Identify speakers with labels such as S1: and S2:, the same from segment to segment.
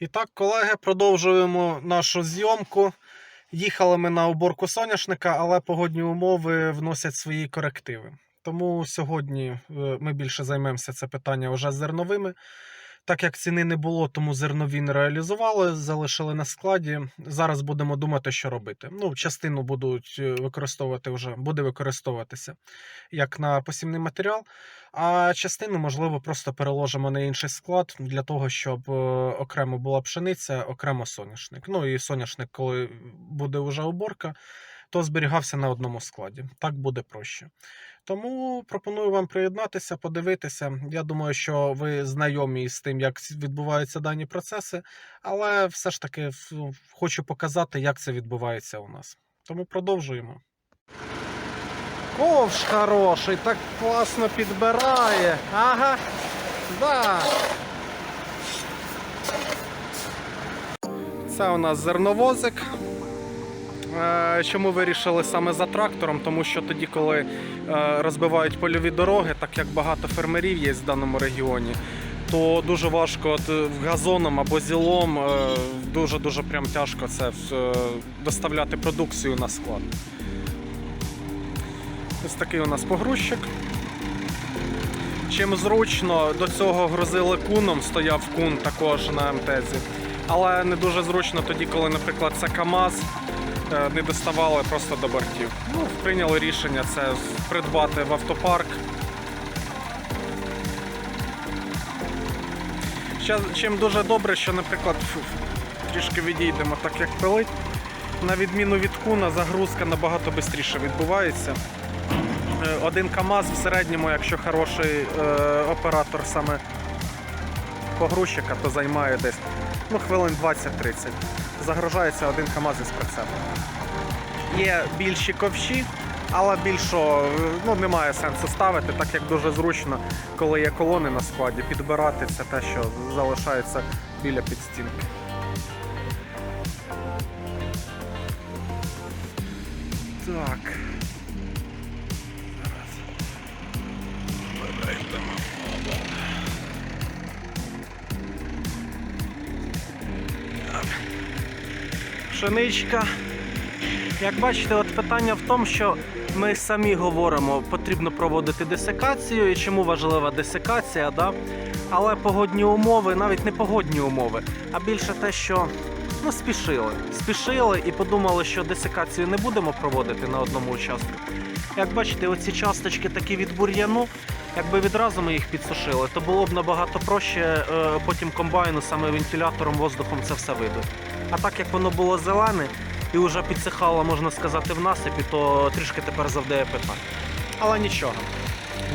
S1: І так, колеги, продовжуємо нашу зйомку. Їхали ми на уборку соняшника, але погодні умови вносять свої корективи. Тому сьогодні е, ми більше займемося це питання вже зерновими. Так як ціни не було, тому зернові не реалізували, залишили на складі. Зараз будемо думати, що робити. Ну, частину будуть е, використовувати вже, буде використовуватися як на посівний матеріал, а частину, можливо, просто переложимо на інший склад для того, щоб е, окремо була пшениця, окремо соняшник. Ну і соняшник, коли буде вже уборка, то зберігався на одному складі. Так буде проще. Тому пропоную вам приєднатися, подивитися. Я думаю, що ви знайомі з тим, як відбуваються дані процеси, але все ж таки хочу показати, як це відбувається у нас. Тому продовжуємо. Ковш хороший, так класно підбирає. Ага. Да. Це у нас зерновозик. Е, Чому вирішили саме за трактором? Тому що тоді, коли е, розбивають польові дороги, так як багато фермерів є в даному регіоні, то дуже важко от, газоном або зілом, дуже дуже прям тяжко це е, доставляти продукцію на склад. Ось такий у нас погрузчик. Чим зручно, до цього грузили куном, стояв кун також на МТЗі. Але не дуже зручно тоді, коли, наприклад, це КАМАЗ, не доставали просто до бортів. Ну, прийняли рішення це придбати в автопарк. Чим дуже добре, що, наприклад, трішки відійдемо так, як пилить. На відміну від куна, загрузка набагато швидше відбувається. Е, Один КАМАЗ в середньому, якщо хороший е, оператор саме погрузчика, то займає десь ну, хвилин 20-30. Загружається один КАМАЗ із прицепом. Є більші ковші, але більшого ну, немає сенсу ставити, так як дуже зручно, коли є колони на складі, підбирати це те, що залишається біля підстінки. Так. Пшеничка. Як бачите, от питання в тому, що ми самі говоримо, потрібно проводити десикацію і чому важлива десикація, да? але погодні умови, навіть не погодні умови, а більше те, що ну, спішили. Спішили і подумали, що десикацію не будемо проводити на одному участку. Як бачите, оці часточки такі від бур'яну, якби відразу ми їх підсушили, то було б набагато проще е, потім комбайну, саме вентилятором, воздухом це все вибити. А так як воно було зелене і вже підсихало, можна сказати, в насипі, то трішки тепер завдає питань. Але нічого.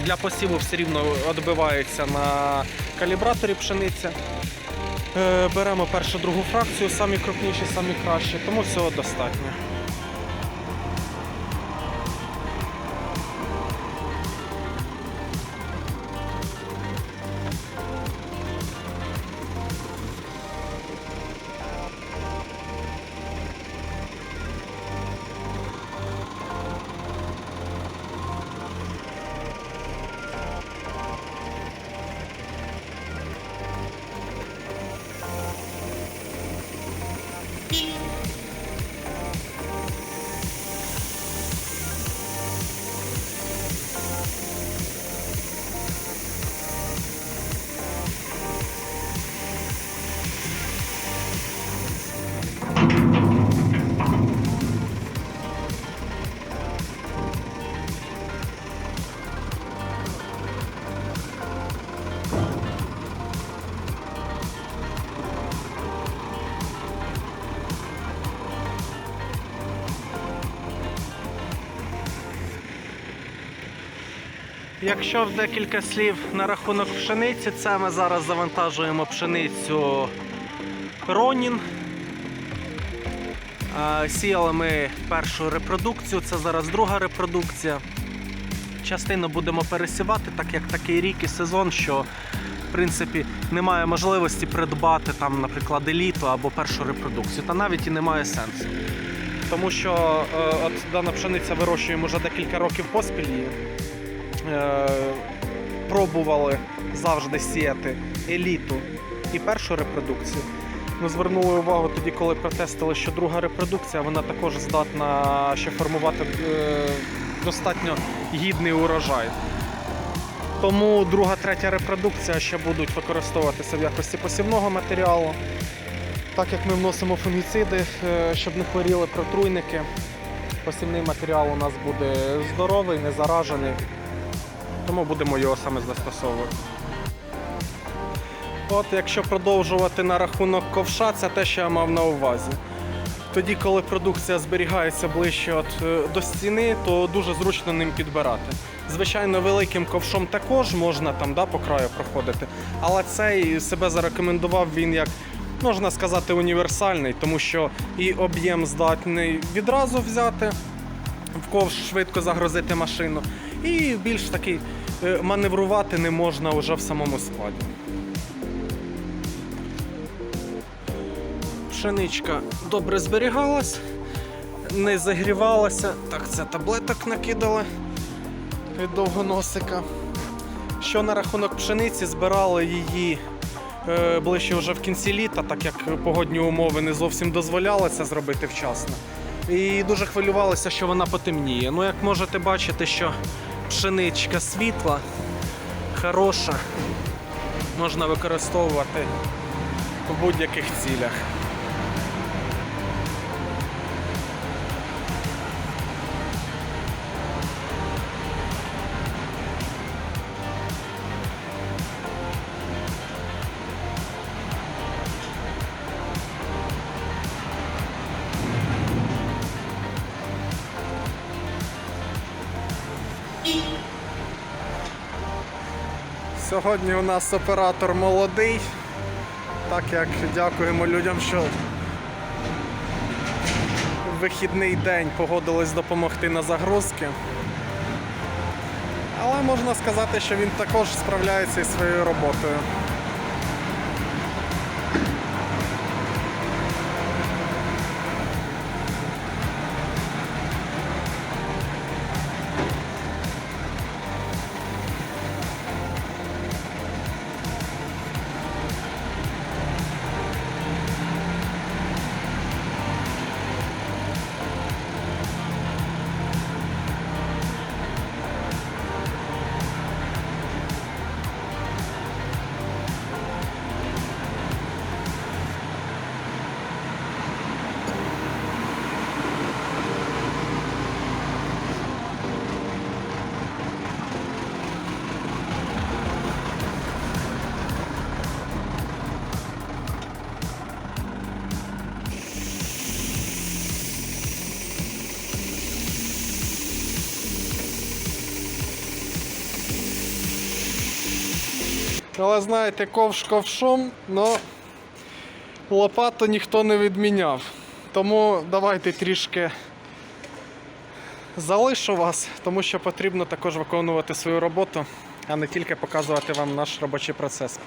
S1: Для посіву все рівно відбивається на калібраторі пшениця. Е, Беремо першу другу фракцію, самі крупніші, самі кращі, тому всього достатньо. Якщо в декілька слів на рахунок пшениці, це ми зараз завантажуємо пшеницю Ронін. Е, Сіяли ми першу репродукцію, це зараз друга репродукція. Частину будемо пересівати, так як такий рік і сезон, що в принципі немає можливості придбати там, наприклад, еліту або першу репродукцію, та навіть і немає сенсу. Тому що е, от дана пшениця вирощуємо вже декілька років поспіль пробували завжди сіяти еліту і першу репродукцію. ми звернули увагу тоді, коли протестили, що друга репродукція, вона також здатна ще формувати е, достатньо гідний урожай. Тому друга, третя репродукція ще будуть використовуватися в якості посівного матеріалу. Так як ми вносимо фунгіциди, е, щоб не хворіли протруйники, посівний матеріал у нас буде здоровий, не заражений, тому будемо його саме застосовувати. От якщо продовжувати на рахунок ковша, це те, що я мав на увазі. Тоді, коли продукція зберігається ближче от, е, до стіни, то дуже зручно ним підбирати. Звичайно, великим ковшом також можна там да, по краю проходити, але цей себе зарекомендував він як, можна сказати, універсальний, тому що і об'єм здатний відразу взяти, в ковш швидко загрузити машину, і більш такий е, маневрувати не можна вже в самому складі. Пшеничка добре зберігалась, не загрівалася. Так, це таблеток накидали від довгоносика. Що на рахунок пшениці, збирали її е, ближче вже в кінці літа, так як погодні умови не зовсім дозволяли це зробити вчасно. І дуже хвилювалися, що вона потемніє. Ну, як можете бачити, що пшеничка світла, хороша, можна використовувати в будь-яких цілях. Сьогодні у нас оператор молодий, так як дякуємо людям, що в вихідний день погодились допомогти на загрузки. Але можна сказати, що він також справляється із своєю роботою. Але знаєте, ковш ковшом, але лопату ніхто не відміняв. Тому давайте трішки залишу вас, тому що потрібно також виконувати свою роботу, а не тільки показувати вам наш робочий процес.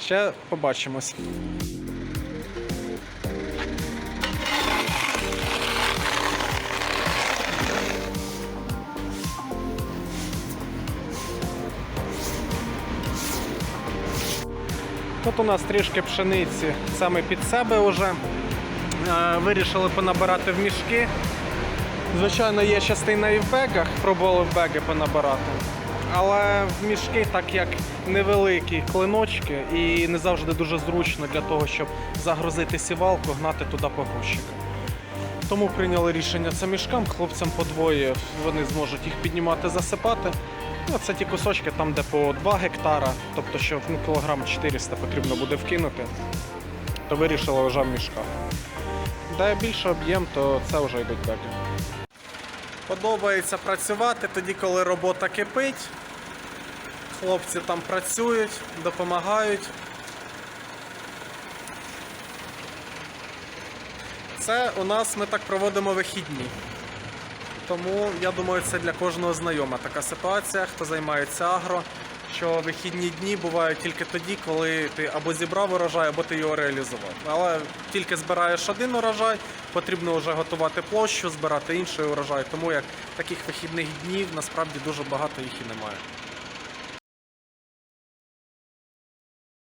S1: Ще побачимось. Тут у нас трішки пшениці саме під себе вже. Е, Вирішили понабирати в мішки. Звичайно, є частина і в бегах, пробували в беги понабирати. Але в мішки, так як невеликі клиночки і не завжди дуже зручно для того, щоб загрузити сівалку, гнати туди погрузчика. Тому прийняли рішення це мішкам, хлопцям по двоє вони зможуть їх піднімати, засипати. Ну, це ті кусочки, там, де по 2 гектара, тобто що ну, кілограм 400 потрібно буде вкинути, то вирішили вже в мішках. Де більше об'єм, то це вже йдуть беки. Подобається працювати тоді, коли робота кипить. Хлопці там працюють, допомагають. Це у нас ми так проводимо вихідні. Тому я думаю, це для кожного знайома така ситуація, хто займається агро, що вихідні дні бувають тільки тоді, коли ти або зібрав урожай, або ти його реалізував. Але тільки збираєш один урожай, потрібно вже готувати площу, збирати інший урожай. Тому як таких вихідних днів насправді дуже багато їх і немає.